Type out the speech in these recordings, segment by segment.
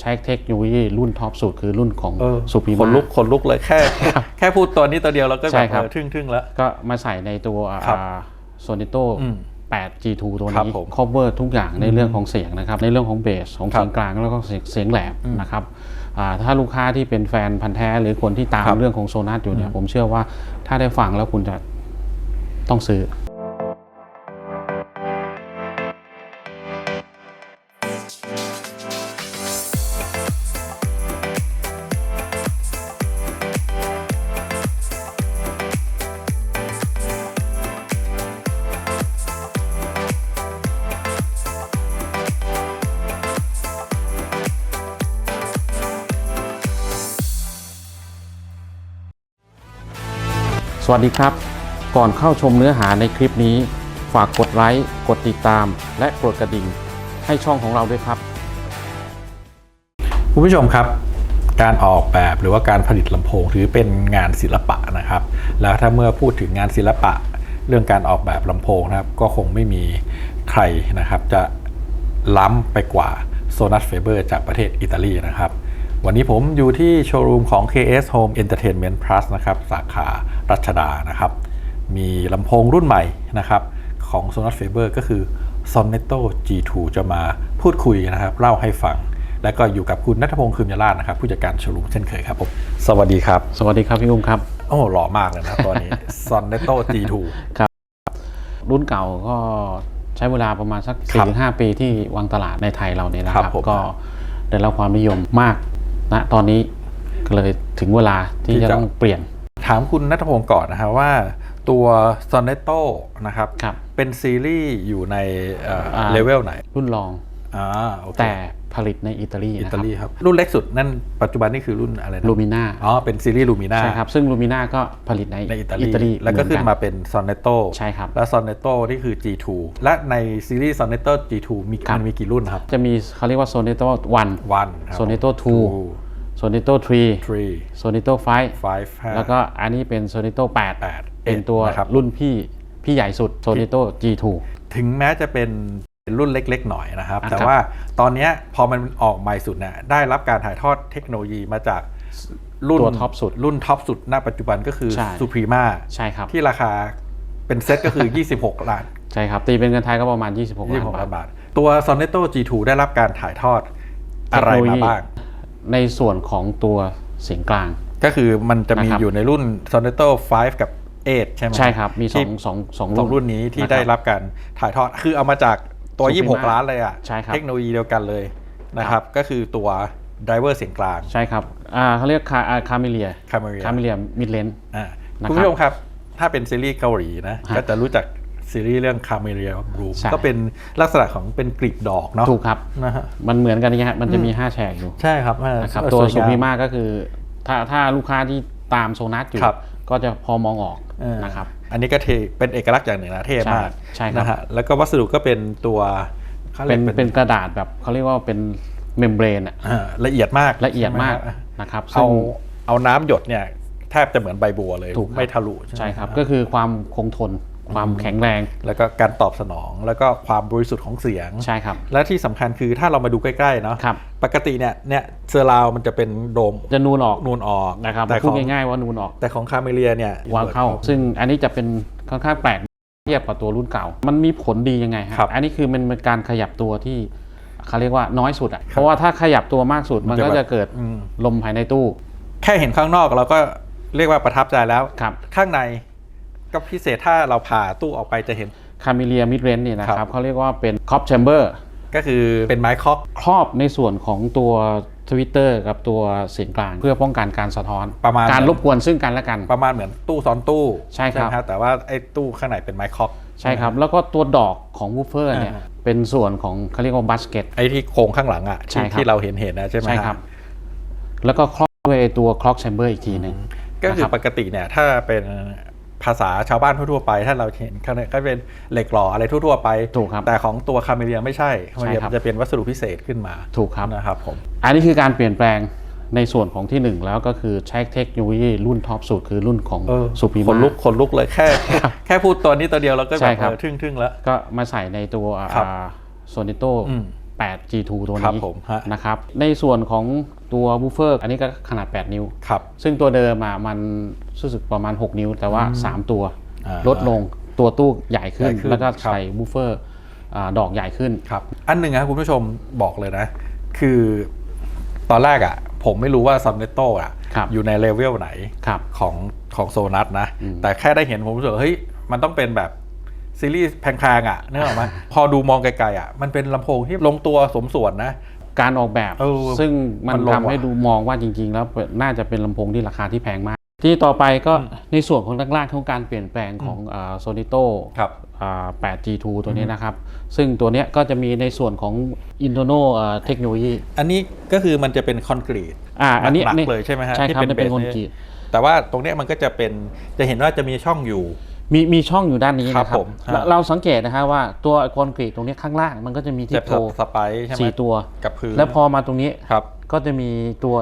ใช้เทคโนโลยีรุ่นท็อปสุดคือรุ่นของเออสุพีขนลุกขนลุกเลยแค่ครับแค่พูดตัวนี้ตัวเดียวเราก็ใช่แบบครับเออทึ่งทึ่งๆแล้ว ก็มาใส่ในตัวครับโซนิโตอืม8 G2 ตัวครับนี้ผม cover ทุกอย่างในเรื่องของเสียงนะครับในเรื่องของเบสของครับเสียงกลางแล้วก็เสียงเสียงแหลมนะครับอ่าถ้าลูกค้าที่เป็นแฟนพันธ์แท้หรือคนที่ตามครับเรื่องของโซนัสอยู่เนี่ยผมเชื่อว่าถ้าได้ฟังแล้วคุณจะต้องซื้อ สวัสดีครับ ก่อนเข้าชมเนื้อหาในคลิปนี้ ฝากกดไลค์ กดติดตาม และกดกระดิ่ง ให้ช่องของเราด้วยครับคุณผู้ชมครับ การออกแบบหรือว่าการผลิตลำโพงถือเป็นงานศิลปะนะครับ แล้วถ้าเมื่อพูดถึงงานศิลปะ เรื่องการออกแบบลำโพงนะครับ ก็คงไม่มีใครนะครับจะล้ำไปกว่า Sonat Faber จากประเทศอิตาลีนะครับ วันนี้ผมอยู่ที่โชว์รูมของ KS Home Entertainment Plus นะครับสาขารัชดานะครับ มีลำโพงรุ่นใหม่นะครับของ Sonat Faber ก็คือ Sonetto G2 จะมาพูดคุยนะครับ เล่าให้ฟัง แล้วก็อยู่กับคุณนัทพงศ์คืมยาลาดนะครับผู้จัดการโชว์รูมเช่นเคยครับผมสวัสดีครับ สวัสดีครับพี่อุ้มครับ โอ้หล่อมากเลยนะครับตอนนี้ Sonetto G2 รุ่นเก่าก็ใช้เวลาประมาณสักครับ4-5ปีที่วางตลาดในไทยเราเนี่ยนะคครัรับบผมก็ได้รับความนิยมมาก นะตอนนี้ก็เลยถึงเวลาที่ที่จะจะ ต้องเปลี่ยนถามคุณนัทพงศ์ก่อนนะครับว่าตัว Sonetto นะครับครับ เป็นซีรีส์อยู่ในเอ่ออ่าเลเวลไหนรุ่นรองอ่าโอเคแต่ผลิตในอิตาลีอินะคตารับลีครับ รุ่นเล็กสุดนั่นปัจจุบันนี่คือรุ่นอะไรนะลูมิน่าอ๋อเป็นซีรีส์ลูมิน่าใช่ครับซึ่งลูมิน่าก็ผลิตในในอิตาลีแล้วก็เหขึ้นอมาเป็น Sonetto ใช่ครับ และ Sonetto นี่คือ G2 และในซีรีส์ Sonetto G2 มีครับ มันมีกี่รุ่นครับจะมีเขาเรียกว่า Sonetto 1 One ครับ Sonetto 2 Sonetto 3 Three Sonetto 5 Five ห้าแล้วก็อันนี้เป็น Sonetto 8แปดเป็นตัวนะครับรุ่นพี่พี่ใหญ่สุด Sonetto G2 ถึงแม้จะเป็นรุ่นเล็ก ๆ หน่อยนะครับอะแต่ครับว่าตอนเนี้ยพอมันออกใหม่สุดเนี่ยได้รับการถ่ายทอดเทคโนโลยีมาจากรุ่นตัวท็อปสุด รุ่นท็อปสุดณปัจจุบันก็คือใช่ Suprema ใช่ครับที่ราคาเป็นเซ็ตก็คือ 26 ล้าน ใช่ครับ ตีเป็นเงินไทยก็ประมาณ 26 ล้าน26บาล้าทนบาท ตัว Sonetto G2 ได้รับการถ่ายทอดอะไรเทคโนโลมายีบ้าง ในส่วนของตัวเสียงกลาง ก็คือมันจะมีนะครับ อยู่ในรุ่น Sonetto 5 กับ 8 ใช่ไหม ใช่ครับ มีสที่องสองสองสองรุ่นนี้ที่ะคได้รับการถ่ายทอดคือเอามาจากตัว Suprema 26 ล้านเลยอะ ใช่ครับ เทคโนโลยีเดียวกันเลยนะครับ ก็คือตัวไดเวอร์เสียงกลางใช่ครับอ่าเขาเรียกคาคาเมเลีย Camellia คาเมเลียมิดเลน อ่านะครับคุณผู้ชมครับ ถ้าเป็นซีรีส์เกาหลีนะ ฮะ ก็จะรู้จัก ซีรีส์เรื่อง Camellia Room ใช่ ก็เป็นลักษณะของเป็นกลีบดอกเนาะถูกครับ นะฮะมันเหมือนกันนี่ฮะมันจะมี 5 แฉกอยู่ใช่ครับนะครับเออตัวสยสุงามพีมาก็คือ ถ้าถ้าลูกค้าที่ตามโซนัสอยู่ ครับ ก็จะพอมองออกเออนะครับ อันนี้ก็เทเป็นเอกลักษณ์อย่างหนึ่งนะเท่มากใช่ใช่ครับ นะฮะแล้วก็วัสดุก็เป็นตัวขารีเป็ยนกเป็นกระดาษแบบเขาเรียกว่าเป็นเมมเบรนอะอ่าละเอียดมากละเอียดมากใช่ไหฮนะครับเอาซึ่งเอาน้ำหยดเนี่ยแทบจะเหมือนใบบัวเลยถูกครับ ไม่ทะลุไหมใช่ครับ ก็คือความคงทน ความแข็งแรง แล้วก็การตอบสนอง แล้วก็ความบริสุทธิ์ของเสียงใช่ครับ และที่สำคัญคือถ้าเรามาดูใกล้ๆเนาะครับปกติเนี่ยเนี่ยเซอร์ราวมันจะเป็นโดมจะนูนออกนูนออกนะครับแต่พูขดองง่ายๆว่านูนออก แต่ของคาเมเลียเนี่ยวางเข้า ซึ่งอันนี้จะเป็นค่อนข้างแปลกเทียบกับตัวรุ่นเก่า มันมีผลดียังไงฮะครับอันนี้คือมันเป็นการขยับตัวที่เขาเรียกว่าน้อยสุดอะเพราะว่าถ้าขยับตัวมากสุดมัมันนจะก็แบบจะเกิดอืมลมภายในตู้ แค่เห็นข้างนอกเราก็เรียกว่าประทับใจแล้วครับข้างใน ก็พิเศษถ้าเราผ่าตู้ออกไปจะเห็นคาเมเลียมิดเรนเนี่ยนะคครัรับบเขาเรียกว่าเป็นคอปแชมเบอร์ก็คือเป็นไม้เคอกครอบในส่วนของตัวทวิตเตอร์กับตัวเสียงกลาง เพื่อป้องกันการสะท้อนประมาณการรบกวนซึ่งกันและกัน ประมาณเหมือนตู้ซ้อนตู้ใช่ครับไหมแต่ว่าไอ้ตู้ข้างในเป็นไม้เคอกใช่ครับ แล้วก็ตัวดอกของวูฟเฟอร์เนี่ยอ่าเป็นส่วนของเขาเรียกว่าบัสเกตไอ้ที่โครงข้างหลังอะใช่ที่ครับที่เราเห็นเห็นนะใช่ไหมใช่ฮะครับ แล้วก็ครอบด้วยไอ้ตัวคล็อกแชมเบอร์อีกทีหนึ่งก็คือนะครับปกติเนี่ยถ้าเป็น ภาษาชาวบ้านทั่วๆไป ถ้าเราเห็นข้างในก็เป็นเหล็กหล่ออะไรทั่วๆไปถูกครับแต่ของตัวคาเมเลียไม่ใช่คาเมเลียใช่ครับมันจะเป็นวัสดุพิเศษขึ้นมาถูกครับนะครับผมอันนี้คือการเปลี่ยนแปลงในส่วนของที่หนึ่งแล้วก็คือใช้เทคโนโลยีรุ่นท็อปสุดคือรุ่นของเออสุพีขนมาลุกขนลุกเลยแค่ แค่พูดตัวนี้ตัวเดียวเราก็ใช่แบบครับเออทึ่งๆแล้ว ก็มาใส่ในตัวครับโซนิโตอืม8 G2 ตัวครับนี้ผมฮะนะครับ ในส่วนของ ตัวบูฟเฟอร์อันนี้ก็ขนาด 8 นิ้ว ครับ ซึ่งตัวเดิมอะมันรู้สึกประมาณ 6 นิ้ว แต่ว่า 3 ตัวอ่าลดลงตัวตู้ใหญ่ขึ้นใหญ่ขึ้นแล้วก็ครับใส่บูฟเฟอร์อ่าดอกใหญ่ขึ้นครับ อันหนึ่งนะคุณผู้ชมบอกเลยนะ คือตอนแรกอะ่ะ ผมไม่รู้ว่าซัมเนโตอะครับอยู่ในเลเวลไหนครับของของโซนัสนะ แต่แค่ได้เห็นผมรู้สึกว่าเฮ้ยมันต้องเป็นแบบซีรีส์แพงๆอะนึกออกไหมพอดูมองไกลๆอะมันเป็นลำโพงที่ลงตัวสมส่วนนะ การออกแบบ เออซึ่งมันมันลงทำให้ว่ะ ดูมองว่าจริง ๆ แล้วน่าจะเป็นลำโพงที่ราคาที่แพงมาก ที่ต่อไปก็ในส่วนของล่างๆของการเปลี่ยนแปลงของโซนิโต ครับ 8 G2 ตัวนี้นะครับ ซึ่งตัวเนี้ยก็จะมีในส่วนของ internal เทคโนโลยีอันนี้ก็คือมันจะเป็นคอนกรีตอ่าอันนี้หนักๆนี่เลยใช่ไหมฮะใช่ครับที่มันเป็นบสคอนกรีตแต่ว่าตรงเนี้ยมันก็จะเป็นจะเห็นว่าจะมีช่องอยู่ มีมีช่องอยู่ด้านนี้ครับนะครับผมเราฮะเราสังเกตนะฮะว่าตัวคอนกรีตตรงนี้ข้างล่าง มันก็จะมีที่จะโพสไปซ์ใช่ไหมสี่ตัว กับพื้นแล้วพอมาตรงนี้ครับ ก็จะมีตัว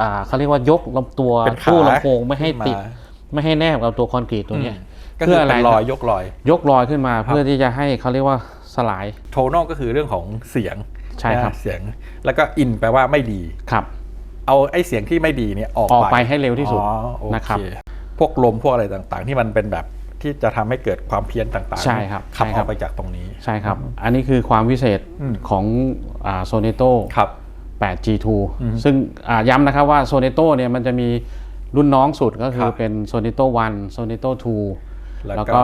อ่าเขาเรียกว่ายกลำตัวเป็นขาตู้ลำโพงไม่ให้ติด ขึ้นมาไม่ให้แนบกับตัวคอนกรีตตัวเนี้ย ก็คืเพื่อออะไร เป็นรอยยกรอย ยกลอยขึ้นมาเพื่อที่จะให้เขาเรียกว่าสลาย โทนอลก็คือเรื่องของเสียงใช่ครับ นะเสียงแล้วก็อินแปลว่าไม่ดี ครับ เอาไอ้เสียงที่ไม่ดีเนี่ยออกออกไปให้เร็วที่สุดอ๋อโอเนะครับ พวกลมพวกอะไรต่างๆ ที่มันเป็นแบบ ที่จะทำให้เกิดความเพี้ยนต่างๆใช่ครับขับใช่อครัอบกไปจากตรงนี้ใช่ครับ อันนี้คือความพิเศษอืมของโซเนโตครับ 8 G2 ซึ่งอ่าย้ำนะครับว่าโซเนโตเนี่ยมันจะมีรุ่นน้องสุดก็คืคอรับเป็นโซเนโต1โซเนโต2แล้วก็แล้วก็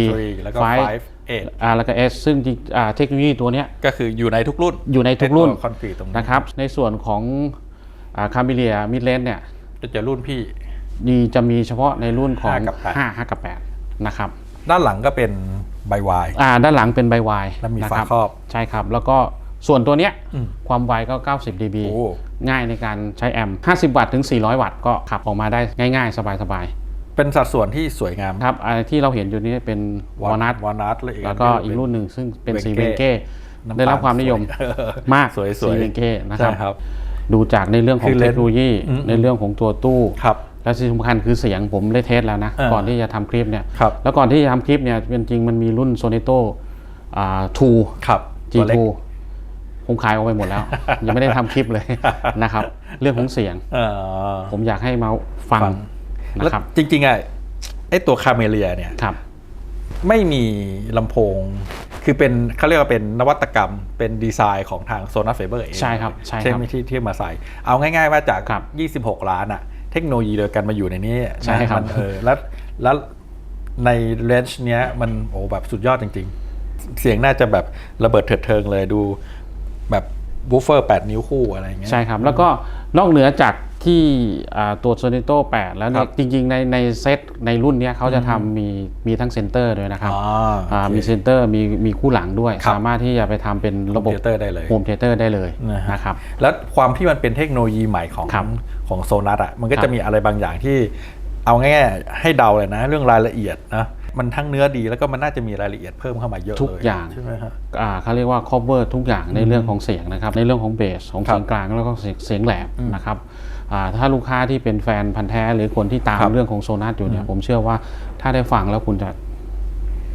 3 3แล้วก็5 5 8อ่าแล้วก็ S ซึ่งจริงอ่าเทคโนโลยีตัวเนี้ยก็คืออยู่ในทุกรุ่นอยู่ในทุกรุ่นคอนกรีตตรงนี้นะครับ ในส่วนของคามิเลียมิดเลนเนี่ยก็จะรุ่นพี่ มีจะมีเฉพาะในรุ่นของห้ากับแปด5 5กับ8นะครับ ด้านหลังก็เป็นใบวาย อ่า ด้านหลังเป็นใบวายแล้วมีนะฝาครับครอบ ใช่ครับ แล้วก็ส่วนตัวเนี้ยอืมความไวก็ 90 dB โอ้ ง่ายในการใช้แอมป์50 วัตต์ถึง 400 วัตต์ก็ขับออกมาได้ง่ายๆ สบายเป็นสัดส่วนที่สวยงามๆครับอันที่เราเห็นอยู่นี้เป็นวอลนัท วอลนัทแล้วอีกแล้วก็นอีกรุ่นหนึ่งซึ่งเป็นสีเวเวงงเก้ เก้ น้ำตาลได้รับความนิยมสวยมากสวยๆ สีเวงเก้นะคใช่รับ ครับ ดูจากในเรื่องของคือเลเทนส์คโนโลยี อืม ในเรื่องของตัวตู้ ครับ และที่สำคัญคือเสียงผมได้เทสแล้วนะ อ่าก่อนที่จะทำคลิปเนี่ย ครับ แล้วก่อนที่จะทำคลิปเนี่ยจริงๆมันมีรุ่น Soneto อ่า2ครับตัวเล็ G2 กผมขายออกไปหมดแล้ว ยังไม่ได้ทำคลิปเลย นะครับ เรื่องของเสียง เอ่อ ผมอยากให้มาฟังฟัง แล้วนะครับ จริงๆอะไอตัวคาเมเลียเนี่ย ครับ ไม่มีลำโพง คือเป็นเขาเรียกว่าเป็นนวัตกรรม เป็นดีไซน์ของทางโซนัสเฟเบอร์เองใช่ครับใช่ครับใช่ไหมที่ที่มาใส่ เอาง่ายๆว่าจาก ครับ26 ล้านอะเทคโนโลยีเดียวกันมาอยู่ในนี้ใช่ครับมันเออแล้วแล้วในเรนจ์เนี้ยมันโอ้แบบสุดยอดจริง ๆ เสียงน่าจะแบบระเบิดเถิดเทิงเลยดูแบบบูฟเฟอร์ 8 นิ้วคู่อะไรอย่างเงี้ยใช่ครับ แล้วก็นอกเหนือจาก ที่อ่าตัว Soneto 8 แล้วเนี่ครัยบจริงๆ ในในเซตในรุ่นเนี้ยเขาจะทำมีมีทั้งเซนเตอร์ด้วยนะครับอ๋ออ่าโอเคมีเซนเตอร์มีมีคู่หลังด้วยครับสามารถที่จะไปทำเป็นระบบ Home theater ได้เลยโฮมเทเตอร์ได้เลยนะฮะนะครับแล้วความที่มันเป็นเทคโนโลยีใหม่ของครับของโซนัสอะมันก็ครัจะบมีอะไรบางอย่างที่เอาง่ายๆให้เดาเลยนะ เรื่องรายละเอียดนะ มันทั้งเนื้อดีแล้วก็มันน่าจะมีรายละเอียดเพิ่มเข้ามาเยอะทุกเลยอย่างใช่ไหมฮะอ่าเขาเรียกว่า cover ทุกอย่างในเรื่องของเสียงนะครับ ในเรื่องของเบสของครับเสียงกลางแล้วก็เสียงเสียงแหลมนะครับอ่าถ้าลูกค้าที่เป็นแฟนพันธ์แท้หรือคนที่ตามครับเรื่องของโซนัสอยู่เนี่ยผมเชื่อว่าถ้าได้ฟังแล้วคุณจะ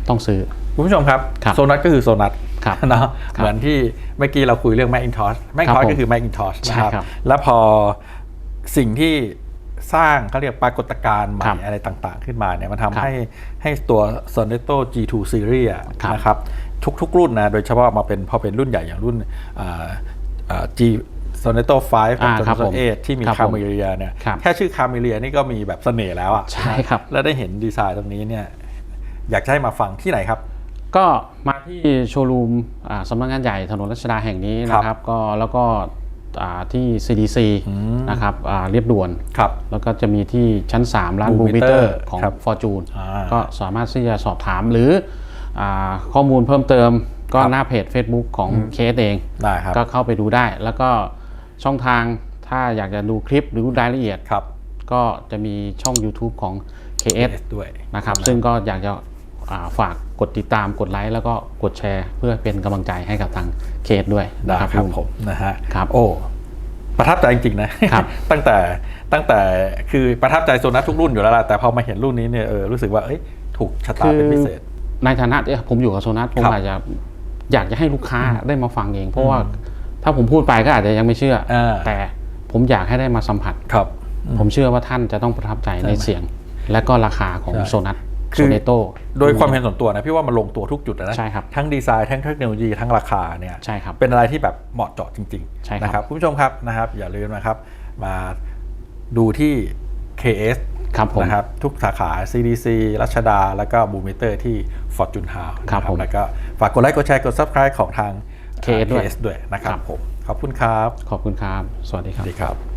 ต้องซื้อ คุณผู้ชมครับครับโซนัสก็คือโซนัสครับเนาะครับเหมือนที่เมื่อกี้เราคุยเรื่อง Macintosh ครับ Macintosh ผมก็คือ Macintosh ใช่นะครับครับ แล้วพอสิ่งที่ สร้างเขาเรียกปรากฏการณ์ใหครัม่บอะไรต่างๆ ขึ้นมาเนี่ยมันครับทำให้ให้ตัว Soneto G2 Series อะครับนะครับทุกๆ รุ่นนะโดยเฉพาะมาเป็นพอเป็นรุ่นใหญ่อย่างรุ่นอ่าอ่า G Soneto 5กับอ่าครับ Soneto ผม8ที่มีครับคาผมเมเลียเนี่ยครับแค่ชื่อคาเมเลียนี่ก็มีแบบเสน่ห์แล้วอะใช่ครับ แล้วได้เห็นดีไซน์ตรงนี้เนี่ยอยากจะให้มาฟังที่ไหนครับ ก็มาที่โชว์รูมอ่าสำนักงานใหญ่ถนนรัชดาแห่งนี้นะครับก็แล้วก็อ่า ที่ CDC นะครับอ่าเรียบด่วนครับแล้วก็จะมีที่ชั้น 3 ร้าน Blue บูมิเตอ Meter ร์ของครับ Fortune อ่าก็สามารถที่จะสอบถามหรืออาข้อมูลเพิ่มเติมก็ครับหน้าเพจ Facebook ของเคสเองได้ครับก็เข้าไปดูได้ แล้วก็ช่องทางถ้าอยากจะดูคลิปหรือรายละเอียดครับก็จะมีช่อง YouTube ของ KS ด้วยนะครับ ซึ่งก็อยากจะอ่า ฝากกดติดตามกดไลค์แล้วก็กดแชร์ เพื่อเป็นกำลังใจให้กับทางเคสด้วยได้นะครับครับลุงผมนะฮะครับโอ้ประทับใจจริงๆนะครับตั้งแต่ตั้งแต่คือประทับใจโซนัสทุกรุ่นอยู่แล้วล่ะแต่พอมาเห็นรุ่นนี้เนี่ยเออรู้สึกว่าเอ้ยถูกชะตาเป็นพิเศษ ในฐานะที่ผมอยู่กับโซนัสผมครับอาจจะอยากจะให้ลูกค้าได้มาฟังเอง เพราะว่าถ้าผมพูดไปก็อาจจะยังไม่เชื่ออ่าแต่ผมอยากให้ได้มาสัมผัสครับ ผมเชื่อว่าท่านจะต้องประทับใจในใช่ไหมเสียง และก็ราคาของใช่โซนัส คืโซอเนโตโดยความเห็นส่วนตัวนะพี่ว่ามันลงตัวทุกจุดนะใช่ครับทั้งดีไซน์ทั้งเทคโนโลยีทั้งราคาเนี่ยใช่ครับเป็นอะไรที่แบบเหมาะเจาะจริงใช่ครับๆนะครับคุณผู้ชมครับนะครับ อย่าลืมนะครับ มาดูที่ KS ครับผมนะครับทุกสาขา CDC รัชดา แล้วก็บูมิเตอร์ที่ Fortune House ครับนะผมแล้วก็ฝากกดไลค์กดแชร์กด Subscribe ของทาง KS ด้วย KS ด้วยนะครับครับผมขอบคุณครับ ขอบคุณครับ สวัสดีคสรับวัสดีครับ